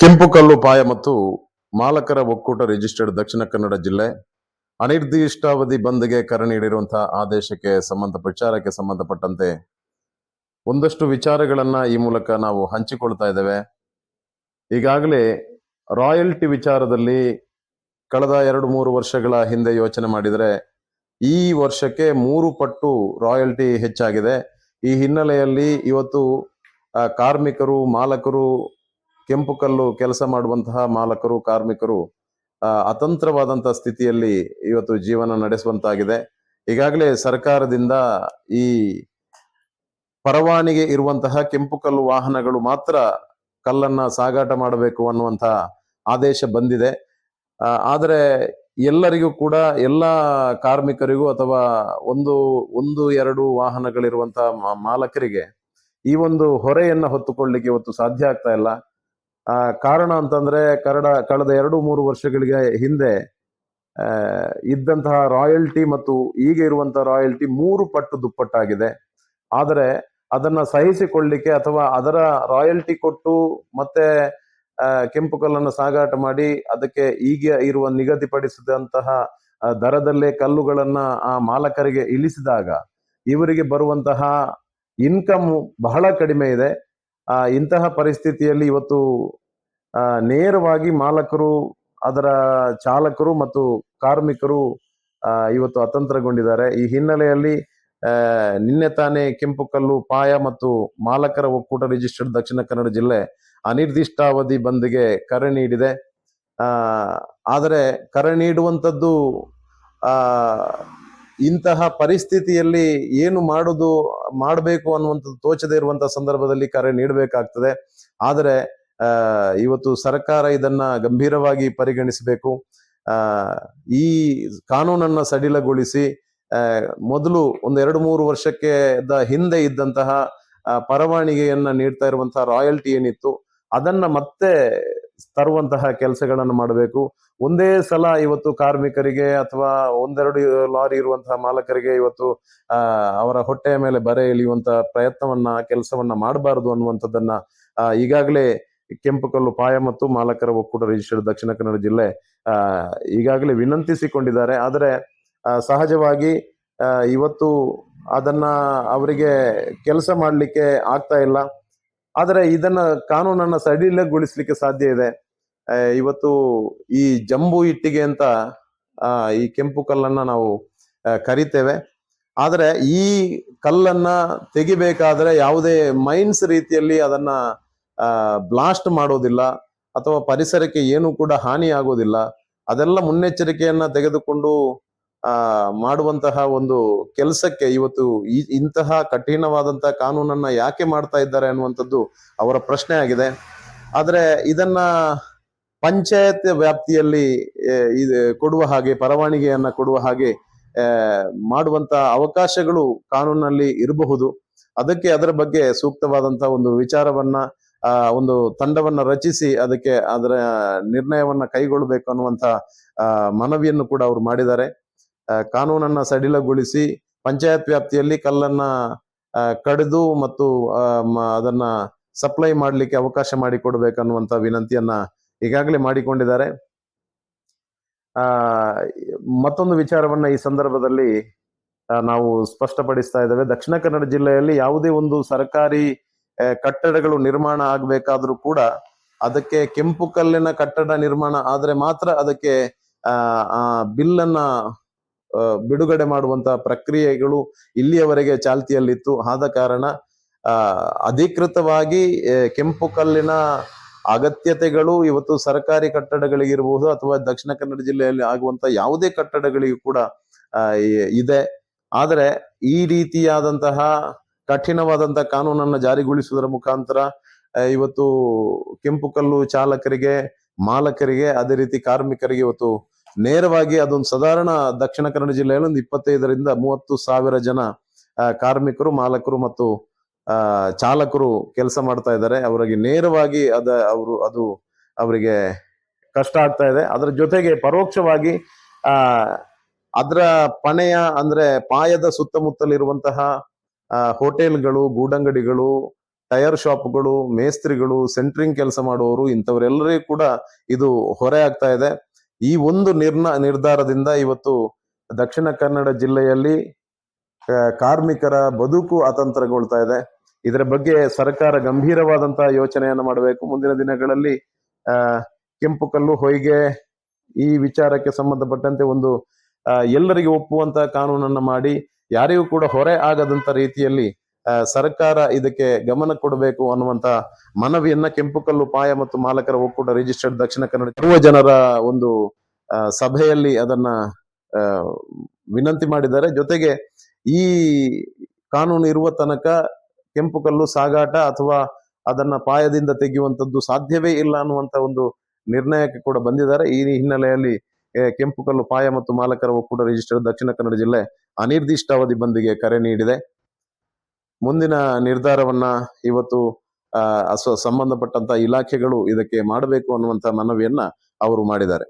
ಕೆಂಪು ಕಲ್ಲು ಪಾಯ ಮತ್ತು ಮಾಲಕರ ಒಕ್ಕೂಟ ರಿಜಿಸ್ಟರ್ಡ್ ದಕ್ಷಿಣ ಕನ್ನಡ ಜಿಲ್ಲೆ. ಅನಿರ್ದಿಷ್ಟಾವಧಿ ಬಂದ್ಗೆ ಕರೆ ನೀಡಿರುವಂತಹ ಆದೇಶಕ್ಕೆ ಸಂಬಂಧ, ಪ್ರಚಾರಕ್ಕೆ ಸಂಬಂಧಪಟ್ಟಂತೆ ಒಂದಷ್ಟು ವಿಚಾರಗಳನ್ನ ಈ ಮೂಲಕ ನಾವು ಹಂಚಿಕೊಳ್ತಾ ಇದ್ದೇವೆ. ಈಗಾಗಲೇ ರಾಯಲ್ಟಿ ವಿಚಾರದಲ್ಲಿ ಕಳೆದ ಎರಡು ಮೂರು ವರ್ಷಗಳ ಹಿಂದೆ ಯೋಚನೆ ಮಾಡಿದರೆ ಈ ವರ್ಷಕ್ಕೆ ಮೂರು ಪಟ್ಟು ರಾಯಲ್ಟಿ ಹೆಚ್ಚಾಗಿದೆ. ಈ ಹಿನ್ನೆಲೆಯಲ್ಲಿ ಇವತ್ತು ಕಾರ್ಮಿಕರು, ಮಾಲಕರು ಕೆಂಪು ಕಲ್ಲು ಕೆಲಸ ಮಾಡುವಂತಹ ಮಾಲಕರು, ಕಾರ್ಮಿಕರು ಅತಂತ್ರವಾದಂತಹ ಸ್ಥಿತಿಯಲ್ಲಿ ಇವತ್ತು ಜೀವನ ನಡೆಸುವಂತಾಗಿದೆ. ಈಗಾಗಲೇ ಸರ್ಕಾರದಿಂದ ಈ ಪರವಾನಿಗೆ ಇರುವಂತಹ ಕೆಂಪು ಕಲ್ಲು ವಾಹನಗಳು ಮಾತ್ರ ಕಲ್ಲನ್ನ ಸಾಗಾಟ ಮಾಡಬೇಕು ಅನ್ನುವಂತಹ ಆದೇಶ ಬಂದಿದೆ. ಆದರೆ ಎಲ್ಲರಿಗೂ ಕೂಡ ಎಲ್ಲ ಕಾರ್ಮಿಕರಿಗೂ ಅಥವಾ ಒಂದು ಒಂದು, ಎರಡು ವಾಹನಗಳಿರುವಂತಹ ಮಾಲಕರಿಗೆ ಈ ಒಂದು ಹೊರೆಯನ್ನು ಹೊತ್ತುಕೊಳ್ಳಿಕ್ಕೆ ಇವತ್ತು ಸಾಧ್ಯ ಆಗ್ತಾ ಇಲ್ಲ. ಕಾರಣ ಅಂತಂದ್ರೆ ಕರಡ ಕಳೆದ ಎರಡು ಮೂರು ವರ್ಷಗಳಿಗೆ ಹಿಂದೆ ಆ, ಇದ್ದಂತಹ ರಾಯಲ್ಟಿ ಮತ್ತು ಈಗ ಇರುವಂತಹ ರಾಯಲ್ಟಿ ಮೂರು ಪಟ್ಟು ದುಪ್ಪಟ್ಟಾಗಿದೆ. ಆದರೆ ಅದನ್ನ ಸಹಿಸಿಕೊಳ್ಳಿಕ್ಕೆ ಅಥವಾ ಅದರ ರಾಯಲ್ಟಿ ಕೊಟ್ಟು ಮತ್ತೆ ಆ, ಕೆಂಪು ಕಲ್ಲನ್ನು ಸಾಗಾಟ ಮಾಡಿ ಅದಕ್ಕೆ ಈಗ ಇರುವ ನಿಗದಿಪಡಿಸಿದಂತಹ ದರದಲ್ಲೇ ಕಲ್ಲುಗಳನ್ನ ಆ ಮಾಲಕರಿಗೆ ಇಳಿಸಿದಾಗ ಇವರಿಗೆ ಬರುವಂತಹ ಇನ್ಕಮ್ ಬಹಳ ಕಡಿಮೆ ಇದೆ. ಆ ಇಂತಹ ಪರಿಸ್ಥಿತಿಯಲ್ಲಿ ಇವತ್ತು ನೇರವಾಗಿ ಮಾಲಕರು ಅದರ ಚಾಲಕರು ಮತ್ತು ಕಾರ್ಮಿಕರು ಇವತ್ತು ಅತಂತ್ರಗೊಂಡಿದ್ದಾರೆ. ಈ ಹಿನ್ನೆಲೆಯಲ್ಲಿ ಆ, ನಿನ್ನೆ ತಾನೇ ಕೆಂಪುಕಲ್ಲು ಪಾಯ ಮತ್ತು ಮಾಲಕರ ಒಕ್ಕೂಟ ರಿಜಿಸ್ಟರ್ಡ್ ದಕ್ಷಿಣ ಕನ್ನಡ ಜಿಲ್ಲೆ ಅನಿರ್ದಿಷ್ಟಾವಧಿ ಬಂದ್ಗೆ ಕರೆ ನೀಡಿದೆ. ಆದರೆ ಕರೆ ನೀಡುವಂಥದ್ದು ಆ ಇಂತಹ ಪರಿಸ್ಥಿತಿಯಲ್ಲಿ ಏನು ಮಾಡುದು, ಮಾಡಬೇಕು ಅನ್ನುವಂಥದ್ದು ತೋಚದೇ ಇರುವಂತಹ ಸಂದರ್ಭದಲ್ಲಿ ಕರೆ ನೀಡಬೇಕಾಗ್ತದೆ. ಆದರೆ ಇವತ್ತು ಸರ್ಕಾರ ಇದನ್ನ ಗಂಭೀರವಾಗಿ ಪರಿಗಣಿಸಬೇಕು. ಈ ಕಾನೂನನ್ನ ಸಡಿಲಗೊಳಿಸಿ ಮೊದಲು ಒಂದು ಎರಡು ಮೂರು ವರ್ಷಕ್ಕೆ ಹಿಂದೆ ಇದ್ದಂತಹ ಪರವಾನಿಗೆಯನ್ನ ನೀಡ್ತಾ ಇರುವಂತಹ ರಾಯಲ್ಟಿ ಏನಿತ್ತು, ಅದನ್ನ ಮತ್ತೆ ತರುವಂತಹ ಕೆಲಸಗಳನ್ನು ಮಾಡಬೇಕು. ಒಂದೇ ಸಲ ಇವತ್ತು ಕಾರ್ಮಿಕರಿಗೆ ಅಥವಾ ಒಂದೆರಡು ಲಾರಿ ಇರುವಂತಹ ಮಾಲಕರಿಗೆ ಇವತ್ತು ಅವರ ಹೊಟ್ಟೆಯ ಮೇಲೆ ಬರೆ ಇಳಿಯುವಂತಹ ಪ್ರಯತ್ನವನ್ನ, ಕೆಲಸವನ್ನ ಮಾಡಬಾರದು ಅನ್ನುವಂಥದ್ದನ್ನ ಈಗಾಗಲೇ ಕೆಂಪುಕಲ್ಲು ಪಾಯ ಮತ್ತು ಮಾಲಕರ ಒಕ್ಕೂಟ ರಿಜಿಸ್ಟರ್ಡ್ ದಕ್ಷಿಣ ಕನ್ನಡ ಜಿಲ್ಲೆ ಈಗಾಗಲೇ ವಿನಂತಿಸಿಕೊಂಡಿದ್ದಾರೆ. ಆದರೆ ಸಹಜವಾಗಿ ಇವತ್ತು ಅದನ್ನ ಅವರಿಗೆ ಕೆಲಸ ಮಾಡಲಿಕ್ಕೆ ಆಗ್ತಾ ಇಲ್ಲ. ಆದರೆ ಇದನ್ನ ಕಾನೂನನ್ನ ಸಡಿಲಗೊಳಿಸ್ಲಿಕ್ಕೆ ಸಾಧ್ಯ ಇದೆ. ಇವತ್ತು ಈ ಜಂಬು ಇಟ್ಟಿಗೆ ಅಂತ ಈ ಕೆಂಪು ಕಲ್ಲನ್ನ ನಾವು ಕರಿತೇವೆ. ಆದರೆ ಈ ಕಲ್ಲನ್ನ ತೆಗಿಬೇಕಾದ್ರೆ ಯಾವುದೇ ಮೈನ್ಸ್ ರೀತಿಯಲ್ಲಿ ಅದನ್ನ ಬ್ಲಾಸ್ಟ್ ಮಾಡೋದಿಲ್ಲ ಅಥವಾ ಪರಿಸರಕ್ಕೆ ಏನು ಕೂಡ ಹಾನಿ ಆಗೋದಿಲ್ಲ ಅದೆಲ್ಲ ಮುನ್ನೆಚ್ಚರಿಕೆಯನ್ನ ತೆಗೆದುಕೊಂಡು ಆ, ಮಾಡುವಂತಹ ಒಂದು ಕೆಲಸಕ್ಕೆ ಇವತ್ತು ಇಂತಹ ಕಠಿಣವಾದಂತಹ ಕಾನೂನನ್ನ ಯಾಕೆ ಮಾಡ್ತಾ ಇದ್ದಾರೆ ಅನ್ನುವಂಥದ್ದು ಅವರ ಪ್ರಶ್ನೆ ಆಗಿದೆ. ಆದರೆ ಇದನ್ನ ಪಂಚಾಯತ್ ವ್ಯಾಪ್ತಿಯಲ್ಲಿ ಇದು ಕೊಡುವ ಹಾಗೆ, ಪರವಾನಿಗೆಯನ್ನ ಕೊಡುವ ಹಾಗೆ ಮಾಡುವಂತ ಅವಕಾಶಗಳು ಕಾನೂನಲ್ಲಿ ಇರಬಹುದು. ಅದಕ್ಕೆ ಅದರ ಬಗ್ಗೆ ಸೂಕ್ತವಾದಂತಹ ಒಂದು ವಿಚಾರವನ್ನ ಒಂದು ತಂಡವನ್ನ ರಚಿಸಿ, ಅದಕ್ಕೆ ಅದರ ನಿರ್ಣಯವನ್ನ ಕೈಗೊಳ್ಳಬೇಕು ಅನ್ನುವಂತ ಮನವಿಯನ್ನು ಕೂಡ ಅವರು ಮಾಡಿದ್ದಾರೆ. ಕಾನೂನನ್ನ ಸಡಿಲಗೊಳಿಸಿ ಪಂಚಾಯತ್ ವ್ಯಾಪ್ತಿಯಲ್ಲಿ ಕಲ್ಲನ್ನ ಕಡಿದು ಮತ್ತು ಅದನ್ನ ಸಪ್ಲೈ ಮಾಡಲಿಕ್ಕೆ ಅವಕಾಶ ಮಾಡಿಕೊಡ್ಬೇಕನ್ನುವಂತ ವಿನಂತಿಯನ್ನ ಈಗಾಗಲೇ ಮಾಡಿಕೊಂಡಿದ್ದಾರೆ. ಆ, ಮತ್ತೊಂದು ವಿಚಾರವನ್ನ ಈ ಸಂದರ್ಭದಲ್ಲಿ ನಾವು ಸ್ಪಷ್ಟಪಡಿಸ್ತಾ ಇದ್ದೇವೆ. ದಕ್ಷಿಣ ಕನ್ನಡ ಜಿಲ್ಲೆಯಲ್ಲಿ ಯಾವುದೇ ಒಂದು ಸರ್ಕಾರಿ ಕಟ್ಟಡಗಳು ನಿರ್ಮಾಣ ಆಗ್ಬೇಕಾದ್ರೂ ಕೂಡ ಅದಕ್ಕೆ ಕೆಂಪು ಕಲ್ಲಿನ ಕಟ್ಟಡ ನಿರ್ಮಾಣ ಆದ್ರೆ ಮಾತ್ರ ಅದಕ್ಕೆ ಆ, ಬಿಲ್ಲನ್ನ ಬಿಡುಗಡೆ ಮಾಡುವಂತಹ ಪ್ರಕ್ರಿಯೆಗಳು ಇಲ್ಲಿಯವರೆಗೆ ಚಾಲ್ತಿಯಲ್ಲಿತ್ತು. ಆದ ಕಾರಣ ಅಧಿಕೃತವಾಗಿ ಕೆಂಪು ಕಲ್ಲಿನ ಅಗತ್ಯತೆಗಳು ಇವತ್ತು ಸರ್ಕಾರಿ ಕಟ್ಟಡಗಳಿಗಿರಬಹುದು ಅಥವಾ ದಕ್ಷಿಣ ಕನ್ನಡ ಜಿಲ್ಲೆಯಲ್ಲಿ ಆಗುವಂತ ಯಾವುದೇ ಕಟ್ಟಡಗಳಿಗೂ ಕೂಡ ಇದೆ. ಆದರೆ, ಈ ರೀತಿಯಾದಂತಹ ಕಠಿಣವಾದಂತಹ ಕಾನೂನನ್ನು ಜಾರಿಗೊಳಿಸುವುದರ ಮುಖಾಂತರ ಇವತ್ತು ಕೆಂಪು ಕಲ್ಲು ಚಾಲಕರಿಗೆ, ಮಾಲಕರಿಗೆ, ಅದೇ ರೀತಿ ಕಾರ್ಮಿಕರಿಗೆ ಇವತ್ತು ನೇರವಾಗಿ ಅದೊಂದು ಸಾಧಾರಣ ದಕ್ಷಿಣ ಕನ್ನಡ ಜಿಲ್ಲೆಯಲ್ಲಿ ಒಂದು ಇಪ್ಪತ್ತೈದರಿಂದ ಮೂವತ್ತು ಸಾವಿರ ಜನ ಕಾರ್ಮಿಕರು, ಮಾಲಕರು ಮತ್ತು ಚಾಲಕರು ಕೆಲಸ ಮಾಡ್ತಾ ಇದ್ದಾರೆ. ಅವರಿಗೆ ನೇರವಾಗಿ ಅದ, ಅವರು, ಅದು ಅವರಿಗೆ ಕಷ್ಟ ಆಗ್ತಾ ಇದೆ. ಅದರ ಜೊತೆಗೆ ಪರೋಕ್ಷವಾಗಿ, ಆ, ಅದರ ಪಣೆಯ ಅಂದ್ರೆ ಪಾಯದ ಸುತ್ತಮುತ್ತಲಿರುವಂತಹ ಹೋಟೆಲ್ಗಳು, ಗೂಡಂಗಡಿಗಳು ಟೈರ್ ಶಾಪ್ಗಳು, ಮೇಸ್ತ್ರಿಗಳು, ಸೆಂಟ್ರಿಂಗ್ ಕೆಲಸ ಮಾಡುವವರು ಇಂಥವರೆಲ್ಲರಿಗೂ ಕೂಡ ಇದು ಹೊರೆ ಆಗ್ತಾ ಇದೆ. ಈ ಒಂದು ನಿರ್ನ, ನಿರ್ಧಾರದಿಂದ ಇವತ್ತು ದಕ್ಷಿಣ ಕನ್ನಡ ಜಿಲ್ಲೆಯಲ್ಲಿ ಕಾರ್ಮಿಕರ ಬದುಕು ಅತಂತ್ರಗೊಳ್ತಾ ಇದೆ. ಇದರ ಬಗ್ಗೆ ಸರ್ಕಾರ ಗಂಭೀರವಾದಂತಹ ಯೋಚನೆಯನ್ನು ಮಾಡಬೇಕು. ಮುಂದಿನ ದಿನಗಳಲ್ಲಿ ಕೆಂಪು ಕಲ್ಲು, ಹೊಯ್ಗೆ ಈ ವಿಚಾರಕ್ಕೆ ಸಂಬಂಧಪಟ್ಟಂತೆ ಒಂದು ಎಲ್ಲರಿಗೆ ಎಲ್ಲರಿಗೂ ಕಾನೂನನ್ನು ಮಾಡಿ, ಯಾರಿಗೂ ಕೂಡ ಹೊರೆ ಆಗದಂತ ರೀತಿಯಲ್ಲಿ ಸರ್ಕಾರ ಇದಕ್ಕೆ ಗಮನ ಕೊಡಬೇಕು ಅನ್ನುವಂತ ಮನವಿಯನ್ನ ಕೆಂಪುಕಲ್ಲು ಪಾಯ ಮತ್ತು ಮಾಲಕರ ಒಕ್ಕೂಟ ರಿಜಿಸ್ಟರ್ಡ್ ದಕ್ಷಿಣ ಕನ್ನಡ ಸರ್ವ ಜನರ ಒಂದು ಸಭೆಯಲ್ಲಿ ಅದನ್ನ ವಿನಂತಿ ಮಾಡಿದ್ದಾರೆ. ಜೊತೆಗೆ ಈ ಕಾನೂನು ಇರುವ ತನಕ ಕೆಂಪುಕಲ್ಲು ಸಾಗಾಟ ಅಥವಾ ಅದನ್ನ ಪಾಯದಿಂದ ತೆಗೆಯುವಂತದ್ದು ಸಾಧ್ಯವೇ ಇಲ್ಲ ಅನ್ನುವಂತ ಒಂದು ನಿರ್ಣಯಕ್ಕೆ ಕೂಡ ಬಂದಿದ್ದಾರೆ. ಈ ಹಿನ್ನೆಲೆಯಲ್ಲಿ ಕೆಂಪುಕಲ್ಲು ಕೆಂಪು ಕಲ್ಲು ಪಾಯ ಮತ್ತು ಮಾಲಕರ ಒಕ್ಕೂಟ ರಿಜಿಸ್ಟರ್ ದಕ್ಷಿಣ ಕನ್ನಡ ಜಿಲ್ಲೆ ಅನಿರ್ದಿಷ್ಟಾವಧಿ ಬಂದಿಗೆ ಕರೆ ನೀಡಿದೆ. ಮುಂದಿನ ನಿರ್ಧಾರವನ್ನ ಇವತ್ತು ಅಹ್ ಸಂಬಂಧಪಟ್ಟಂತ ಇಲಾಖೆಗಳು ಇದಕ್ಕೆ ಮಾಡಬೇಕು ಅನ್ನುವಂತ ಮನವಿಯನ್ನ ಅವರು ಮಾಡಿದ್ದಾರೆ.